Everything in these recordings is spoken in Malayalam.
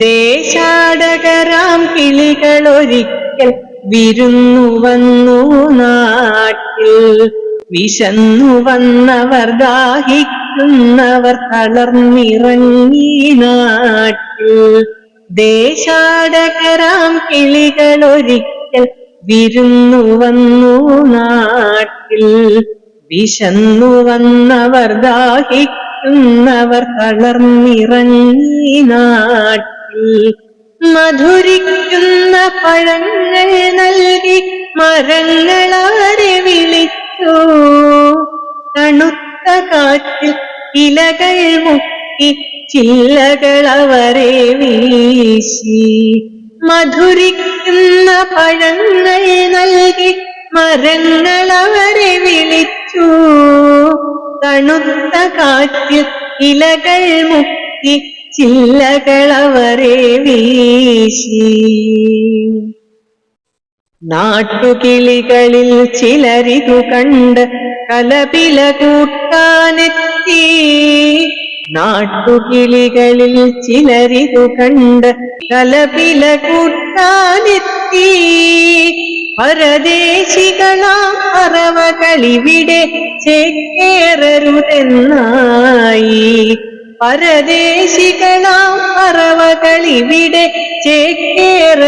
ദേശാടകരാം കിളികളൊരിക്കൽ വിരുന്നു വന്നു നാട്ടിൽ. വിശന്നു വന്നവർ ദാഹിക്കുന്നവർ തളർന്നിറങ്ങി നാട്ടിൽ. ദേശാടകരാം കിളികളൊരിക്കൽ വിരുന്നു വന്നു നാട്ടിൽ. വിശന്നു വന്നവർ ദാഹിക്കുന്നവർ തളർന്നിറങ്ങി നാട്ടിൽ. മധുരിക്കുന്ന പഴങ്ങൾ നൽകി മരങ്ങളാരെ വിളിച്ചു. തണുത്ത കാറ്റിൽ ഇലകൾ മുക്കി ചില്ലകൾ അവരെ വീശി. മധുരിക്കുന്ന പഴങ്ങൾ നൽകി മരങ്ങൾ അവരെ വിളിച്ചു. തണുത്ത കാറ്റിൽ ഇലകൾ മുക്കി ചില്ലകൾ അവരെ വീശി. നാട്ടുകിളികളിൽ ചിലരിതു കണ്ട് കലപില കൂട്ടാനെത്തി. നാട്ടുകിളികളിൽ ചിലരിതു കണ്ട് കലപില കൂട്ടാനെത്തി. പരദേശികളാം പറവകളിവിടെ ചേക്കേറരുതെന്നായി. പരദേശികളാം പറവകളിവിടെ ചേക്കേറരുതെന്നായി.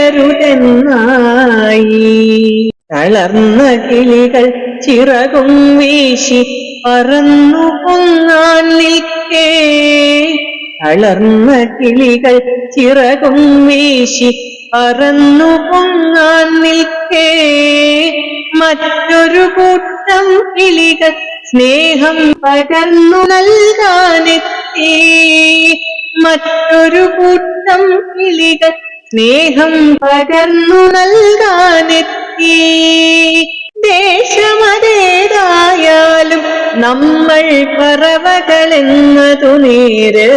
തളർന്ന കിളികൾ ചിറകും വീശി പറന്നു കൊന്നാൻ നിൽക്കേ. തളർന്ന കിളികൾ ചിറകും വീശി പറന്നു പൊങ്ങാൻ നിൽക്കേ. മറ്റൊരു കൂട്ടം കിളികൾ സ്നേഹം പകർന്നു നൽകാനെത്തി മറ്റൊരു കൂട്ടം കിളികൾ സ്നേഹം പകർന്നു നൽകാനെത്തി. ദേശമതേതായാലും നമ്മൾ പറവകളെന്നതു നേര്.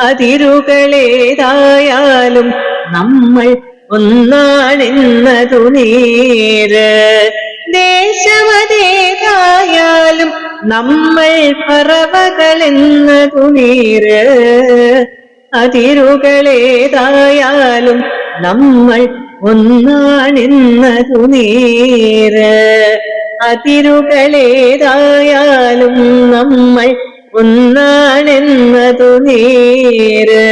അതിരുകളേതായാലും നമ്മൾ ഒന്നാണെന്നതു നേര്. ദേശമതേതായാലും നമ്മൾ പറവകളെന്നതു നേര് അതിരുകളേതായാലും നമ്മൾ ഒന്നാണെന്നതു നേര് അതിരുകളേതായാലും നമ്മൾ ഒന്നാണെന്നതു നേര്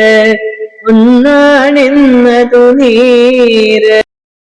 ഒന്നാണെന്നതു നേര്